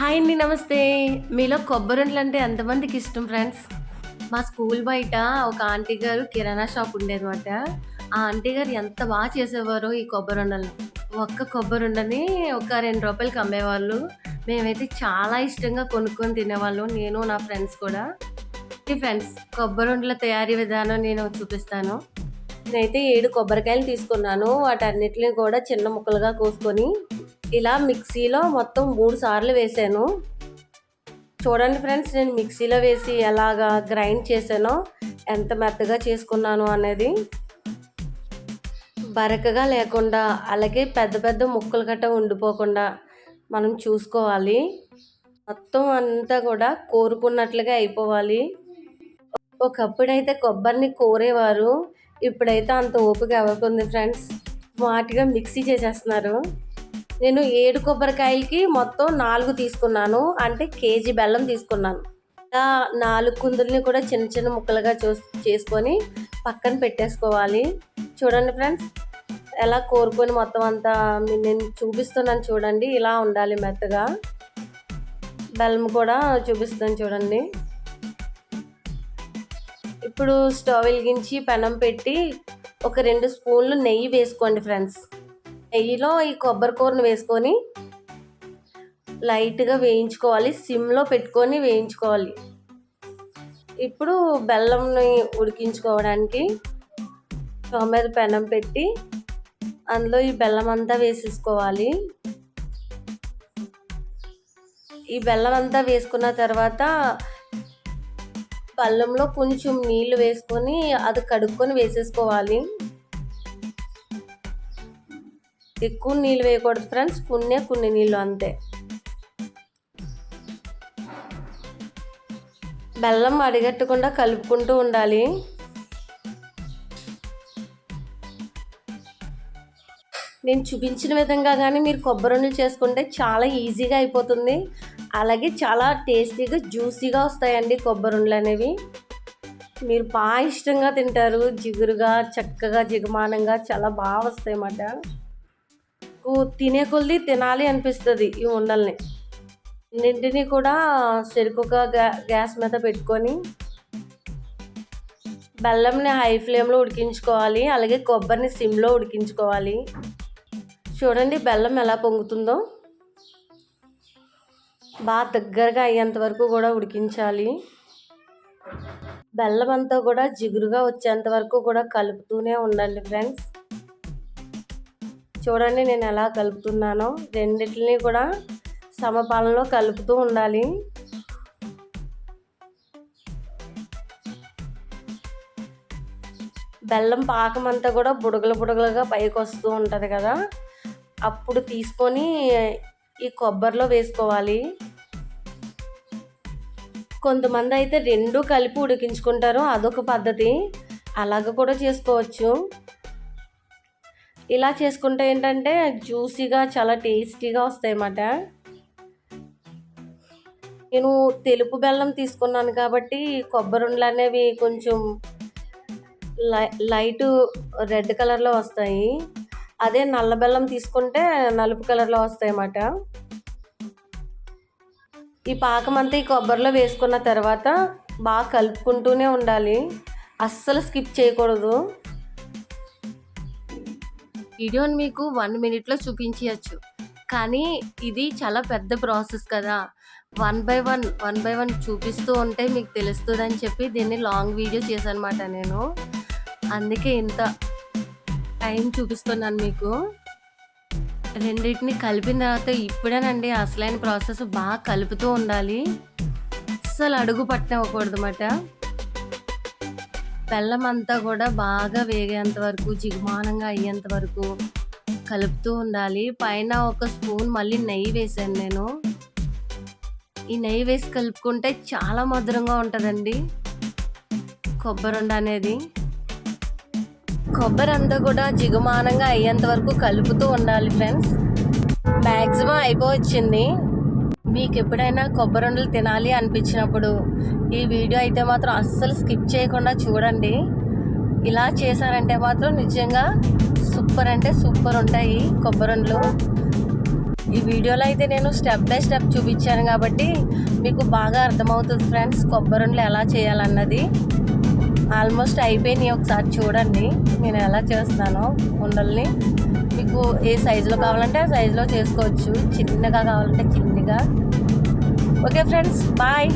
Hi అండి నమస్తే. మీలో కొబ్బరిండ్లు అంటే ఎంతమందికి ఇష్టం ఫ్రెండ్స్? మా స్కూల్ బయట ఒక ఆంటీ గారు కిరాణా షాప్ ఉండేదన్నమాట. ఆ ఆంటీ గారు ఎంత బాగా చేసేవారో ఈ కొబ్బరుండలు ఒక్క కొబ్బరుండని ఒక రెండు రూపాయలకి అమ్మేవాళ్ళు. మేమైతే చాలా ఇష్టంగా కొనుక్కొని తినేవాళ్ళం నేను నా ఫ్రెండ్స్ కూడా. ఫ్రెండ్స్ కొబ్బరుండల తయారీ విధానం నేను చూపిస్తాను. నేనైతే ఏడు కొబ్బరికాయలు తీసుకున్నాను. వాటన్నిటిని కూడా చిన్న ముక్కలుగా కోసుకొని ఇలా మిక్సీలో మొత్తం మూడు సార్లు వేసాను. చూడండి ఫ్రెండ్స్ నేను మిక్సీలో వేసి ఎలాగా గ్రైండ్ చేశానో ఎంత మెత్తగా చేసుకున్నాను అనేది. బరకగా లేకుండా అలాగే పెద్ద పెద్ద ముక్కలు గట్ట ఉండిపోకుండా మనం చూసుకోవాలి. మొత్తం అంతా కూడా కోరుకున్నట్లుగా అయిపోవాలి. ఒకప్పుడైతే కొబ్బరిని కోరేవారు ఇప్పుడైతే అంత ఓపిక ఎవరికి ఫ్రెండ్స్? వాటిగా మిక్సీ చేసేస్తున్నారు. నేను ఏడు కొబ్బరికాయలకి మొత్తం నాలుగు తీసుకున్నాను. అంటే కేజీ బెల్లం తీసుకున్నాను. ఇలా నాలుగు కుందుల్ని కూడా చిన్న చిన్న ముక్కలుగా చూ చేసుకొని పక్కన పెట్టేసుకోవాలి. చూడండి ఫ్రెండ్స్ ఎలా కోరుకొని మొత్తం అంతా నేను చూపిస్తున్నాను చూడండి. ఇలా ఉండాలి మెత్తగా. బెల్లం కూడా చూపిస్తాను చూడండి. ఇప్పుడు స్టవ్ వెలిగించి పెనం పెట్టి ఒక రెండు స్పూన్లు నెయ్యి వేసుకోండి ఫ్రెండ్స్. నెయ్యిలో ఈ కొబ్బరి కూరను వేసుకొని లైట్గా వేయించుకోవాలి. సిమ్లో పెట్టుకొని వేయించుకోవాలి. ఇప్పుడు బెల్లంని ఉడికించుకోవడానికి స్టవ్ మీద పెనం పెట్టి అందులో ఈ బెల్లం అంతా వేసేసుకోవాలి. ఈ బెల్లం అంతా వేసుకున్న తర్వాత పళ్ళంలో కొంచెం నీళ్ళు వేసుకొని అది కడుక్కొని వేసేసుకోవాలి. ఎక్కువ నీళ్ళు వేయకూడదు ఫ్రెండ్స్ కొన్నే కొన్ని నీళ్ళు అంతే. బెల్లం అడిగట్టకుండా కలుపుకుంటూ ఉండాలి. నేను చూపించిన విధంగా కానీ మీరు కొబ్బరి ఉండలు చేసుకుంటే చాలా ఈజీగా అయిపోతుంది. అలాగే చాలా టేస్టీగా జ్యూసీగా వస్తాయండి కొబ్బరి అనేవి. మీరు బాగా ఇష్టంగా తింటారు జిగురుగా చక్కగా జిగమానంగా చాలా బాగా వస్తాయి అన్నమాట నాకు తినే కొద్ది తినాలి అనిపిస్తుంది ఈ ఉండల్ని. రెండింటిని కూడా చెరుకుగా గ్యా గ్యాస్ మీద పెట్టుకొని బెల్లంని హై ఫ్లేమ్లో ఉడికించుకోవాలి అలాగే కొబ్బరిని సిమ్లో ఉడికించుకోవాలి. చూడండి బెల్లం ఎలా పొంగుతుందో. బాగా దగ్గరగా అయ్యేంత వరకు కూడా ఉడికించాలి. బెల్లం అంతా కూడా జిగురుగా వచ్చేంత వరకు కూడా కలుపుతూనే ఉండాలి ఫ్రెండ్స్. చూడండి నేను ఎలా కలుపుతున్నానో. రెండింటిని కూడా సమపాలనలో కలుపుతూ ఉండాలి. బెల్లం పాకం అంతా కూడా బుడగలు బుడగలుగా పైకి వస్తూ ఉంటుంది కదా. అప్పుడు తీసుకొని ఈ కొబ్బరిలో వేసుకోవాలి. కొంతమంది అయితే రెండు కలిపి ఉడికించుకుంటారు అదొక పద్ధతి. అలాగ కూడా చేసుకోవచ్చు. ఇలా చేసుకుంటే ఏంటంటే జ్యూసీగా చాలా టేస్టీగా వస్తాయి అన్నమాట నేను తెలుపు బెల్లం తీసుకున్నాను కాబట్టి కొబ్బరి ఉండలు అనేవి కొంచెం లై లైట్ రెడ్ కలర్లో వస్తాయి. అదే నల్ల బెల్లం తీసుకుంటే నలుపు కలర్లో వస్తాయి అన్నమాట ఈ పాకం అంతా ఈ కొబ్బరిలో వేసుకున్న తర్వాత బాగా కలుపుకుంటూనే ఉండాలి. అస్సలు స్కిప్ చేయకూడదు. వీడియోని మీకు వన్ మినిట్లో చూపించవచ్చు కానీ ఇది చాలా పెద్ద ప్రాసెస్ కదా. One by one one by one చూపిస్తూ ఉంటే మీకు తెలుస్తుంది అని చెప్పి దీన్ని లాంగ్ వీడియో చేశానమాట నేను. అందుకే ఇంత టైం చూపిస్తున్నాను మీకు. రెండింటిని కలిపిన తర్వాత ఇప్పుడేనండి అసలైన ప్రాసెస్ బాగా కలుపుతూ ఉండాలి. అస్సలు అడుగు పట్టనివ్వకూడదు అన్నమాట బెల్లం అంతా కూడా బాగా వేగేంత వరకు జిగుమానంగా అయ్యేంత వరకు కలుపుతూ ఉండాలి. పైన ఒక స్పూన్ మళ్ళీ నెయ్యి వేసాను నేను. ఈ నెయ్యి వేసి కలుపుకుంటే చాలా మధురంగా ఉంటుందండి. కొబ్బరి అనేది. కొబ్బరి అంతా కూడా జిగుమానంగా అయ్యేంత వరకు కలుపుతూ ఉండాలి ఫ్రెండ్స్. మ్యాక్సిమం అయిపోవచ్చింది. మీకు ఎప్పుడైనా కొబ్బరి ఉండలు తినాలి అనిపించినప్పుడు ఈ వీడియో అయితే మాత్రం అస్సలు స్కిప్ చేయకుండా చూడండి. ఇలా చేశారంటే మాత్రం నిజంగా సూపర్ అంటే సూపర్ ఉంటాయి కొబ్బరి ఉండలు ఈ వీడియోలో అయితే నేను స్టెప్ బై స్టెప్ చూపించాను కాబట్టి మీకు బాగా అర్థమవుతుంది ఫ్రెండ్స్ కొబ్బరి ఉండలు ఎలా చేయాలన్నది. ఆల్మోస్ట్ అయిపోయినాయి ఒకసారి చూడండి నేను ఎలా చేస్తానో ఉండల్ని మీకు ఏ సైజులో కావాలంటే ఆ సైజులో చేసుకోవచ్చు. చిన్నగా కావాలంటే చిన్నగా. Okay friends bye